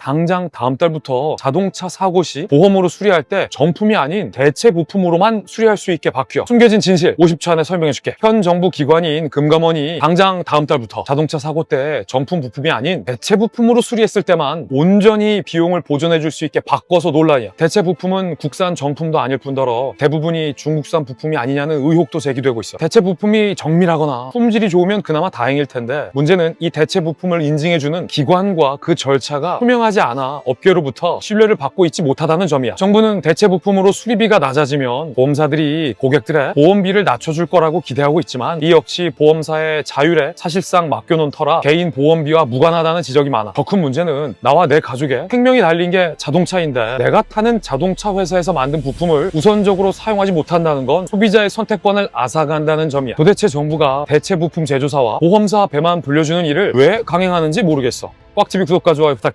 당장 다음 달부터 자동차 사고 시 보험으로 수리할 때 정품이 아닌 대체 부품으로만 수리할 수 있게 바뀌어. 숨겨진 진실 50초 안에 설명해줄게. 현 정부 기관인 금감원이 당장 다음 달부터 자동차 사고 때 정품 부품이 아닌 대체 부품으로 수리했을 때만 온전히 비용을 보전해줄 수 있게 바꿔서 논란이야. 대체 부품은 국산 정품도 아닐 뿐더러 대부분이 중국산 부품이 아니냐는 의혹도 제기되고 있어. 대체 부품이 정밀하거나 품질이 좋으면 그나마 다행일 텐데 문제는 이 대체 부품을 인증해주는 기관과 그 절차가 투명하지 않아 업계로부터 신뢰를 받고 있지 못하다는 점이야. 정부는 대체 부품으로 수리비가 낮아지면 보험사들이 고객들의 보험비를 낮춰줄 거라고 기대하고 있지만 이 역시 보험사의 자율에 사실상 맡겨놓은 터라 개인 보험비와 무관하다는 지적이 많아. 더 큰 문제는 나와 내 가족의 생명이 달린 게 자동차인데 내가 타는 자동차 회사에서 만든 부품을 우선적으로 사용하지 못한다는 건 소비자의 선택권을 앗아간다는 점이야. 도대체 정부가 대체 부품 제조사와 보험사 배만 불려주는 일을 왜 강행하는지 모르겠어. 꽉집이 구독과 좋아요 부탁해.